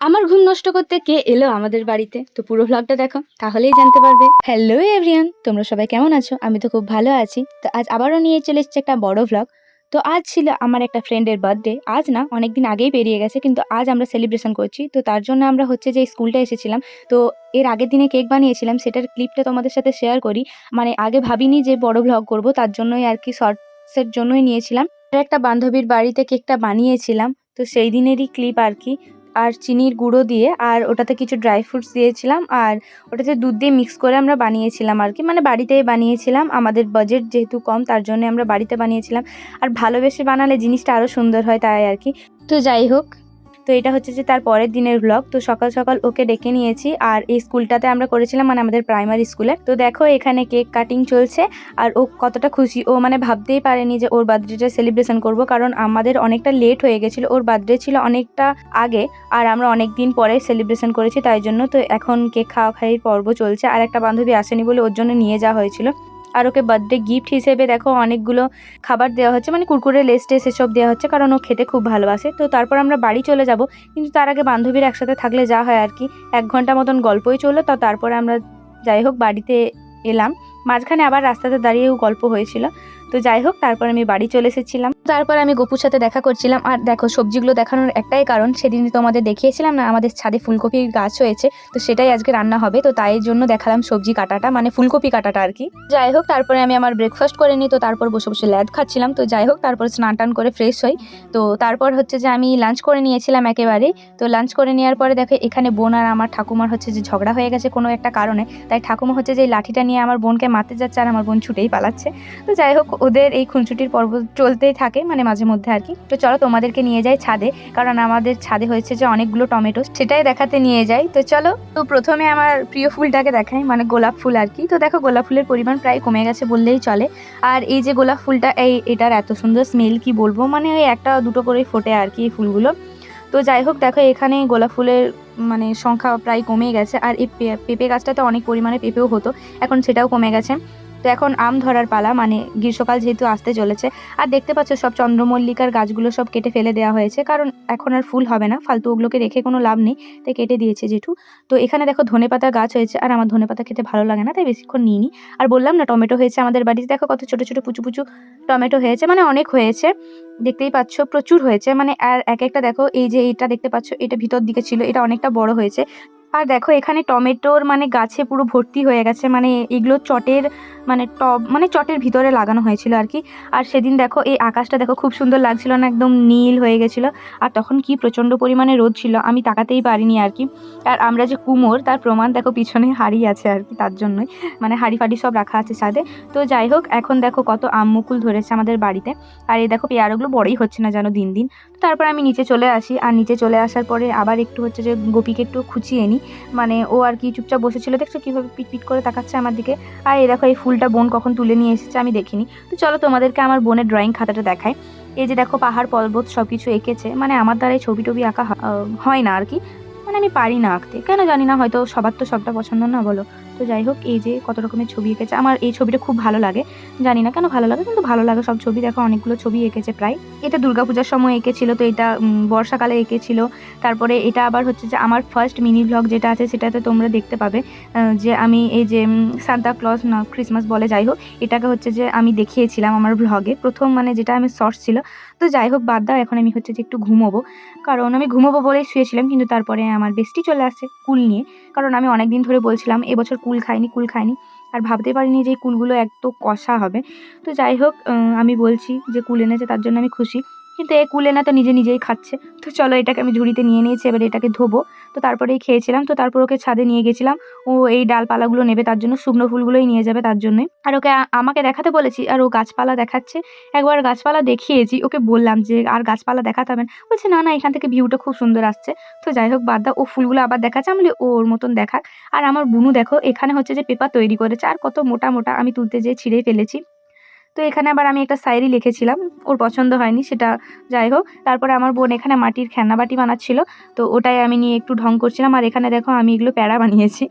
আমার ঘুম নষ্ট করতে কে এলো আমাদের বাড়িতে? তো পুরো ভ্লগটা দেখো, তাহলেই জানতে পারবে। হ্যালো এভরিয়ান তোমরা সবাই কেমন আছো? আমি তো খুব ভালো আছি। তো আজ আবারও নিয়ে চলে এসেছি একটা বড় ভ্লগ তো আজ ছিল আমার একটা ফ্রেন্ডের বার্থডে আজ না, অনেকদিন আগেই পেরিয়ে গেছে, কিন্তু আজ আমরা সেলিব্রেশন করছি। তো তার জন্য আমরা হচ্ছে যে স্কুলটা এসেছিলাম। তো এর আগের দিনে কেক বানিয়েছিলাম, সেটার ক্লিপটা তোমাদের সাথে শেয়ার করি। মানে আগে ভাবিনি যে বড় ভ্লগ করব, তার জন্যই আর কি শর্টসের জন্যই নিয়েছিলাম। একটা বান্ধবীর বাড়িতে কেকটা বানিয়েছিলাম। তো সেই দিনেরই ক্লিপ আর কি। আর চিনির গুঁড়ো দিয়ে আর ওটাতে কিছু ড্রাই ফ্রুটস দিয়েছিলাম আর ওটাতে দুধ দিয়ে মিক্স করে আমরা বানিয়েছিলাম আর কি। মানে বাড়িতেই বানিয়েছিলাম, আমাদের বাজেট যেহেতু কম, তার জন্য আমরা বাড়িতে বানিয়েছিলাম। আর ভালোবেসে বানালে জিনিসটা আরও সুন্দর হয় তাই আর কি। তো যাই হোক তো এটা হচ্ছে যে তার পরের দিনের ব্লগ তো সকাল সকাল ওকে ডেকে নিয়েছি আর এই স্কুলটাতে আমরা করেছিলাম মানে আমাদের প্রাইমারি স্কুলে তো দেখো এখানে কেক কাটিং চলছে আর ও কতটা খুশি। ও মানে ভাবতেই পারেনি যে ওর বার্থডেটা সেলিব্রেশন করব কারণ আমাদের অনেকটা লেট হয়ে গেছিল। ওর বার্থডে ছিল অনেকটা আগে আর আমরা অনেক দিন পরে সেলিব্রেশন করেছি তাই জন্য। তো এখন কেক খাওয়া খাই পর্ব চলছে। আর একটা বান্ধবী আসেনি বলে ওর জন্য নিয়ে যাওয়া হয়েছিল। আর ওকে বার্থডে গিফট হিসেবে দেখো অনেকগুলো খাবার দেওয়া হচ্ছে। মানে কুরকুরে লেস টেস এসব দেওয়া হচ্ছে, কারণ ও খেতে খুব ভালোবাসে। তো তারপর আমরা বাড়ি চলে যাব, কিন্তু তার আগে বান্ধবীর একসাথে থাকলে যা হয় আর কি। এক ঘণ্টা মতন গল্পই চলল, তো তারপরে আমরা যাই হোক বাড়িতে এলাম। মাঝখানে আবার রাস্তাতে দাঁড়িয়েও গল্প হয়েছিল। তো যাই হোক, তারপর আমি বাড়ি চলে এসেছিলাম। তারপর আমি গপুর সাথে দেখা করছিলাম। আর দেখো, সবজিগুলো দেখানোর একটাই কারণ, সেদিন তোমাদের দেখিয়েছিলাম না, আমাদের ছাদে ফুলকপির গাছ হয়েছে, তো সেটাই আজকে রান্না হবে। তো তাই জন্য দেখালাম সবজি কাটাটা মানে ফুলকপি কাটাটা আর কি। যাই হোক, তারপরে আমি আমার ব্রেকফাস্ট করে নিই, তো তারপর বসে বসে ল্যাদ খাচ্ছিলাম। তো যাই হোক, তারপর স্নান টান করে ফ্রেশ হই। তো তারপর হচ্ছে যে আমি লাঞ্চ করে নিয়েছিলাম একেবারে। তো লাঞ্চ করে নেওয়ার পরে দেখো, এখানে বোন আর আমার ঠাকুমার হচ্ছে যে ঝগড়া হয়ে গেছে কোনো একটা কারণে। তাই ঠাকুমা হচ্ছে যে লাঠিটা নিয়ে আমার বোনকে মারতে যাচ্ছে আর আমার বোন ছুটেই পালাচ্ছে। তো যাই হোক ওদের এই খুনছুটির পর্ব চলতেই থাকে মানে মাঝে মধ্যে আর কি। তো চলো তোমাদেরকে নিয়ে যাই ছাদে, কারণ আমাদের ছাদে হয়েছে যে অনেকগুলো টমেটো, সেটাই দেখাতে নিয়ে যাই। তো চলো, তো প্রথমে আমার প্রিয় ফুলটাকে দেখাই মানে গোলাপ ফুল আর কি। তো দেখো, গোলাপ ফুলের পরিমাণ প্রায় কমে গেছে বললেই চলে। আর এই যে গোলাপ ফুলটা, এই এটার এত সুন্দর স্মেল কি বলব মানে ওই একটা দুটো করেই ফোটে আর কি এই ফুলগুলো। তো যাই হোক, দেখো, এখানে গোলাপ ফুলের মানে সংখ্যা প্রায় কমে গেছে। আর এই পেঁপে গাছটাতে অনেক পরিমাণে পেঁপেও হতো, এখন সেটাও কমে গেছে। তো এখন আম ধরার পালা মানে গ্রীষ্মকাল যেহেতু আসতে চলেছে। আর দেখতে পাচ্ছ সব চন্দ্রমল্লিকার গাছগুলো সব কেটে ফেলে দেওয়া হয়েছে, কারণ এখন আর ফুল হবে না। ফালতু ওগুলোকে রেখে কোনো লাভ নেই, তাই কেটে দিয়েছে জেঠু। তো এখানে দেখো ধনেপাতা গাছ হয়েছে, আর আমার ধনেপাতা খেতে ভালো লাগে না, তাই বেশিক্ষণ নিইনি। আর বললাম না, টমেটো হয়েছে আমাদের বাড়িতে। দেখো কত ছোটো ছোটো পুচু পুচু টমেটো হয়েছে মানে অনেক হয়েছে। দেখতেই পাচ্ছ প্রচুর হয়েছে মানে আর এক একটা দেখো, এই যে এটা দেখতে পাচ্ছ, এটা ভিতর দিকে ছিল, এটা অনেকটা বড় হয়েছে। আর দেখো এখানে টমেটোর মানে গাছে পুরো ভর্তি হয়ে গেছে মানে এগুলো চটের মানে টব মানে চটের ভিতরে লাগানো হয়েছিল আর কি। আর সেদিন দেখো, এই আকাশটা দেখো খুব সুন্দর লাগছিল না, একদম নীল হয়ে গেছিল। আর তখন কি প্রচণ্ড পরিমাণে রোদ ছিল, আমি তাকাতেই পারিনি আর কি। আর আমরা যে কুমোর, তার প্রমাণ দেখো পিছনে হাড়ি আছে আর কি, তার জন্যই। মানে হাড়ি ফাড়ি সব রাখা আছে ছাদে। তো যাই হোক, এখন দেখো কত আম মুকুল ধরেছে আমাদের বাড়িতে। আর এই দেখো পেয়ারাগুলো বড়ই হচ্ছে না যেন দিন দিন। তারপর আমি নিচে চলে আসি, আর নিচে চলে আসার পরে আবার একটু হচ্ছে যে গোপীকে একটু খুঁচিয়ে নিই মানে ও আর কি চুপচাপ বসেছিল, দেখছ কীভাবে পিট পিট করে তাকাচ্ছে আমার দিকে। আর এই দেখো এই ফুলটা বোন কখন তুলে নিয়ে এসেছে আমি দেখিনি। তো চলো তোমাদেরকে আমার বোনের ড্রয়িং খাতাটা দেখাই। এই যে দেখো পাহাড়, পর্বত সব কিছু এঁকেছে। মানে আমার দ্বারাই ছবি টবি আঁকা হয় না আর কি। মানে আমি পারি না আঁকতে। কেন জানি না, হয়তো সবার তো সবটা পছন্দ না, বলো। তো যাই হোক, এই যে কত রকমের ছবি এঁকেছে। আমার এই ছবিটা খুব ভালো লাগে। জানি না কেন ভালো লাগে, কিন্তু ভালো লাগে সব ছবি। দেখো, অনেকগুলো ছবি এঁকেছে প্রায়। এটা দুর্গাপূজার সময় এঁকেছিল, তো এটা বর্ষাকালে এঁকেছিল। তারপরে এটা আবার হচ্ছে যে আমার ফার্স্ট মিনি ব্লগ যেটা আছে, সেটাতে তোমরা দেখতে পাবে যে আমি এই যে সান্তা ক্লজ না ক্রিসমাস বলে যাই হোক, এটাকে হচ্ছে যে আমি দেখিয়েছিলাম আমার ব্লগে প্রথম মানে যেটা আমি শর্টস ছিল তো যাই হোক, বাদ দাও, এখন আমি হচ্ছে যে একটু ঘুমোবো। কারণ আমি ঘুমোবো বলেই শুয়েছিলাম, কিন্তু তারপরে আমার বেস্টি চলে আসছে কুল নিয়ে। কারণ আমি অনেক দিন ধরে বলছিলাম, এবছর কুল খাইনি কুল খাইনি। আর ভাবতে পারিনি যে এই কুলগুলো এত কষা হবে। তো যাই হোক আমি বলছি যে কুল এনেছে, তার জন্য আমি খুশি। কিন্তু এ কুল এনা তো নিজে নিজেই খাচ্ছে। তো চলো এটাকে আমি ঝুড়িতে নিয়ে নিয়েছি, এবার এটাকে ধোবো। তো তারপরেই খেয়েছিলাম, তো তারপর ওকে ছাদে নিয়ে গেছিলাম। ও এই ডালপালাগুলো নেবে, তার জন্য শুকনো ফুলগুলোই নিয়ে যাবে তার জন্যই আর ওকে আমাকে দেখাতে বলেছি, আর ও গাছপালা দেখাচ্ছে। একবার গাছপালা দেখিয়েছি, ওকে বললাম যে আর গাছপালা দেখাতে হবে না। বলছে, না না, এখান থেকে ভিউটা খুব সুন্দর আসছে। তো যাই হোক, বাদ দাও, ও ফুলগুলো আবার দেখাচ্ছে, আমি ওর মতন দেখাক। আর আমার বুনু দেখো, এখানে হচ্ছে যে পেপার তৈরি করেছে, আর কত মোটা মোটা আমি তুলতে যেয়ে ছিঁড়ে ফেলেছি। তো এখানে আবার আমি একটা সাইরি লিখেছিলাম, ওর পছন্দ হয়নি, সেটা যাই হোক। তারপরে আমার বোন এখানে মাটির খেলনাবাটি বানাচ্ছিল, তো ওটাই আমি নিয়ে একটু ঢং করছিলাম। আর এখানে দেখো আমি এগুলো প্যাড়া বানিয়েছি।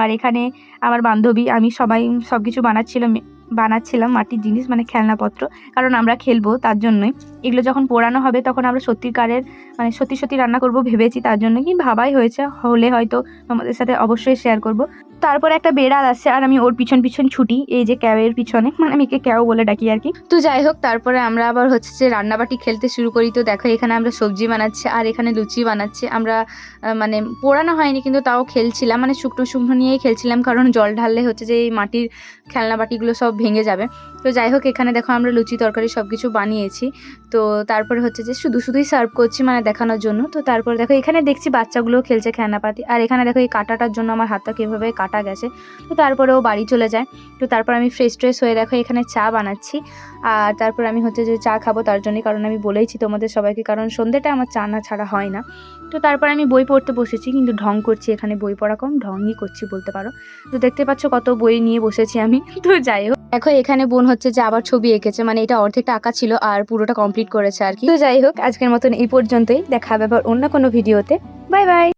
আর এখানে আমার বান্ধবী, আমি সবাই সব কিছু বানাচ্ছিলাম বানাচ্ছিলাম মাটির জিনিস মানে খেলনাপত্র, কারণ আমরা খেলব তার জন্যই। এগুলো যখন পোড়ানো হবে তখন আমরা সত্যিকারের মানে সত্যি সত্যি রান্না করব ভেবেছি তার জন্য, কি ভাবাই হয়েছে, হলে হয়তো তোমাদের সাথে অবশ্যই শেয়ার করব। তারপর একটা বেড়াল আসছে আর আমি ওর পিছন পিছন ছুটি। এই যে ক্যাবের পিছনে মানে আমি একে ক্যাও বলে ডাকি আর কি। তো যাই হোক, তারপরে আমরা আবার হচ্ছে যে রান্নাবাটি খেলতে শুরু করি। তো দেখো, এখানে আমরা সবজি বানাচ্ছি, আর এখানে লুচি বানাচ্ছি। আমরা মানে পোড়ানো হয়নি, কিন্তু তাও খেলছিলাম। মানে শুকনো শুকনো নিয়েই খেলছিলাম, কারণ জল ঢাললে হচ্ছে যে এই মাটির খেলনা বাটিগুলো সব ভেঙে যাবে। তো যাই হোক, এখানে দেখো, আমরা লুচি তরকারি সব কিছু বানিয়েছি। তো তারপরে হচ্ছে যে শুধু শুধুই সার্ভ করছি মানে দেখানোর জন্য। তো তারপর দেখো, এখানে দেখছি বাচ্চাগুলোও খেলছে খেলনাপাতি। আর এখানে দেখো, এই কাটাটার জন্য আমার হাতটা কীভাবে কাটা গেছে। তো তারপরেও বাড়ি চলে যায়। তো তারপর আমি ফ্রেশ ট্রেশ হয়ে দেখো এখানে চা বানাচ্ছি। আর তারপর আমি হচ্ছে যে চা খাব তার জন্যই, কারণ আমি বলেইছি তোমাদের সবাইকে, কারণ সন্ধ্যেটা আমার চা না ছাড়া হয় না। তো তারপর আমি বই পড়তে বসেছি, কিন্তু ঢং করছি, এখানে বই পড়া কম, ঢংই করছি বলতে পারো। তো দেখতে পাচ্ছ কত বই নিয়ে বসেছি আমি। তো যাই হোক, দেখো এখানে বোন হচ্ছে যে আবার ছবি এঁকেছে মানে এটা অর্ধেকটা আঁকা ছিল আর পুরোটা কমপ্লিট করেছে আর কি। তো যাই হোক, আজকের মতন এই পর্যন্তই। দেখা হবে আবার অন্য কোনো ভিডিওতে বাই বাই